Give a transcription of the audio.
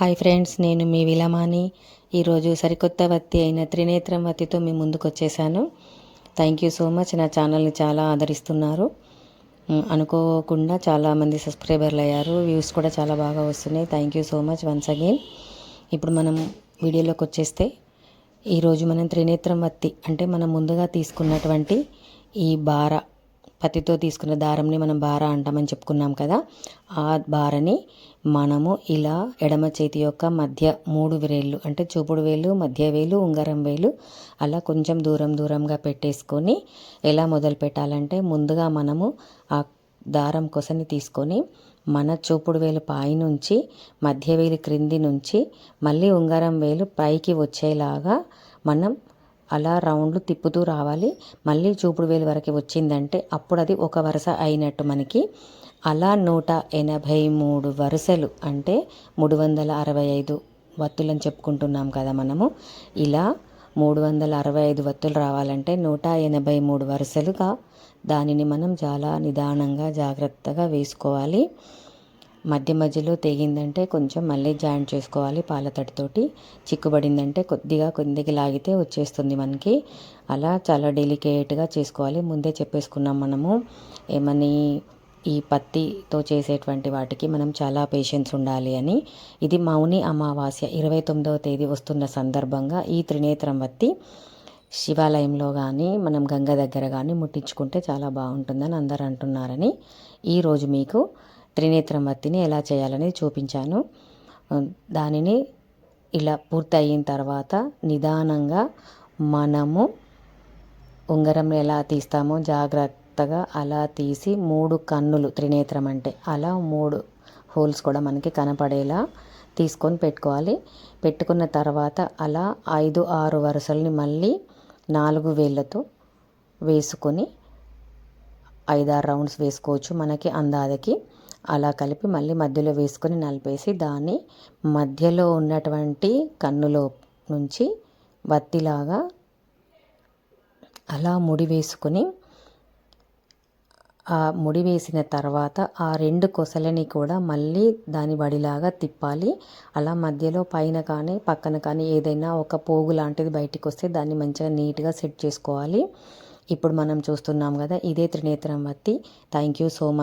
Hi friends నేను మీ విలమాని. ఈరోజు సరికొత్త వత్తి అయిన త్రినేత్రం వత్తితో మీ ముందుకు వచ్చేసాను థ్యాంక్ యూ సో మచ్ నా ఛానల్ని చాలా ఆదరిస్తున్నారు. అనుకోకుండా చాలామంది సబ్స్క్రైబర్లు అయ్యారు వ్యూస్ కూడా చాలా బాగా వస్తున్నాయి. Thank you so much once again ఇప్పుడు మనం వీడియోలోకి వచ్చేస్తే ఈరోజు మనం త్రినేత్రం వత్తి అంటే మనం ముందుగా తీసుకున్నటువంటి ఈ బార పత్తితో తీసుకున్న దారంని మనం బార అంటామని చెప్పుకున్నాం కదా ఆ బారని మనము ఇలా ఎడమ చేతి యొక్క మధ్య మూడు వేళ్ళు అంటే చూపుడు వేలు మధ్య వేలు ఉంగరం వేలు అలా కొంచెం దూరం దూరంగా పెట్టేసుకొని ఎలా మొదలు పెట్టాలంటే ముందుగా మనము ఆ దారం కొసని తీసుకొని మన చూపుడు వేలు పై నుంచి మధ్య వేలు క్రింది నుంచి మళ్ళీ ఉంగరం వేలు పైకి వచ్చేలాగా మనం అలా రౌండ్లు తిప్పుతూ రావాలి. మళ్ళీ చూపుడు వేలు వరకు వచ్చిందంటే అప్పుడు అది ఒక వరుస అయినట్టు మనకి. అలా నూట ఎనభై మూడు వరుసలు అంటే మూడు వందల అరవై ఐదు వత్తులని చెప్పుకుంటున్నాం కదా మనము. ఇలా మూడు వందల అరవై ఐదు వత్తులు రావాలంటే నూట ఎనభై మూడు వరుసలుగా దానిని మనం చాలా నిదానంగా జాగ్రత్తగా వేసుకోవాలి. మధ్య మధ్యలో తెగిందంటే కొంచెం మళ్ళీ జాయింట్ చేసుకోవాలి పాలతడితోటి చిక్కుబడిందంటే కొద్దిగా కొద్దిగా లాగితే వచ్చేస్తుంది మనకి. అలా చాలా డెలికేట్గా చేసుకోవాలి. ముందే చెప్పేసుకున్నాం మనము. ఏమని ఈ పత్తితో చేసేటువంటి వాటికి మనం చాలా పేషెన్స్ ఉండాలి అని. ఇది మౌని అమావాస్య ఇరవై తొమ్మిదవ తేదీ వస్తున్న సందర్భంగా ఈ త్రినేత్రం వత్తి శివాలయంలో కానీ మనం గంగ దగ్గర కానీ ముట్టించుకుంటే చాలా బాగుంటుందని అందరు అంటున్నారని. ఈరోజు మీకు త్రినేత్రం వత్తిని ఎలా చేయాలని చూపించాను. దానిని ఇలా పూర్తి అయిన తర్వాత నిదానంగా మనము ఉంగరం ఎలా తీస్తామో జాగ్రత్తగా అలా తీసి మూడు కన్నులు త్రినేత్రం అంటే అలా మూడు హోల్స్ కూడా మనకి కనపడేలా తీసుకొని పెట్టుకోవాలి. పెట్టుకున్న తర్వాత అలా ఐదు ఆరు వరుసల్ని మళ్ళీ నాలుగు వేళ్ళతో వేసుకొని ఐదారు రౌండ్స్ వేసుకోవచ్చు మనకి అందాదకి అలా కలిపి మళ్ళీ మధ్యలో వేసుకొని నలిపేసి దాన్ని మధ్యలో ఉన్నటువంటి కన్నులో నుంచి వత్తిలాగా అలా ముడి వేసుకొని ఆ ముడి వేసిన తర్వాత ఆ రెండు కొసలని కూడా మళ్ళీ దాని వడిలాగా తిప్పాలి. అలా మధ్యలో పైన కానీ పక్కన కానీ ఏదైనా ఒక పోగు లాంటిది బయటికి వస్తే దాన్ని మంచిగా నీట్గా సెట్ చేసుకోవాలి. ఇప్పుడు మనం చూస్తున్నాం కదా ఇదే త్రినేత్రం వత్తి. Thank you so much